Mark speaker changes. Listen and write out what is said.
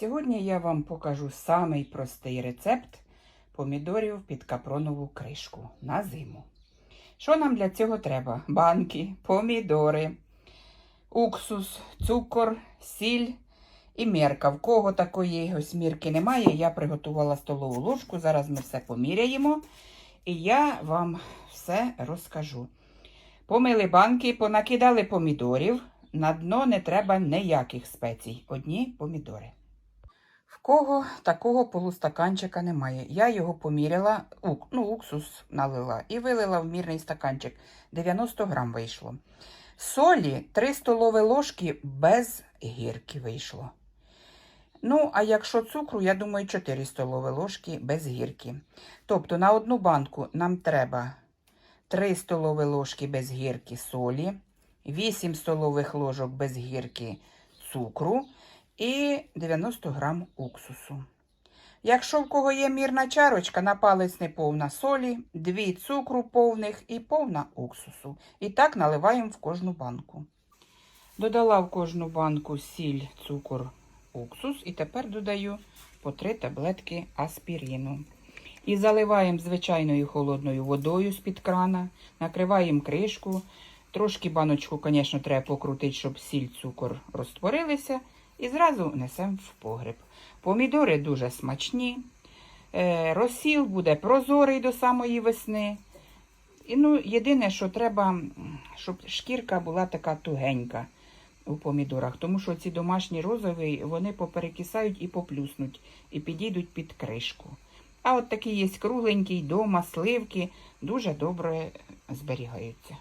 Speaker 1: Сьогодні я вам покажу самий простий рецепт помідорів під капронову кришку на зиму. Що нам для цього треба? Банки, помідори, уксус, цукор, сіль і мірка. В кого такої ось мірки немає, я приготувала столову ложку. Зараз ми все поміряємо. І я вам все розкажу. Помили банки, понакидали помідорів. На дно не треба ніяких спецій. Одні помідори. В кого такого полустаканчика немає. Я його поміряла, ну, уксус налила і вилила в мірний стаканчик. 90 грам вийшло. Солі 3 столові ложки без гірки вийшло. Ну, а якщо цукру, я думаю, 4 столові ложки без гірки. Тобто на одну банку нам треба 3 столові ложки без гірки солі, 8 столових ложок без гірки цукру і 90 грам уксусу. Якщо в кого є мірна чарочка, на палець не повна солі, 2 цукру повних і повна уксусу. І так наливаємо в кожну банку. Додала в кожну банку сіль, цукор, уксус і тепер додаю по 3 таблетки аспірину. І заливаємо звичайною холодною водою з-під крана, накриваємо кришку. Трошки баночку, звісно, треба покрутити, щоб сіль, цукор розтворилися. І зразу несемо в погреб. Помідори дуже смачні. Е, розсіл буде прозорий до самої весни. І, ну, єдине, що треба, щоб шкірка була така тугенька у помідорах, тому що ці домашні розові вони поперекисають і поплюснуть, і підійдуть під кришку. А от такі є кругленькі, дома, сливки, дуже добре зберігаються.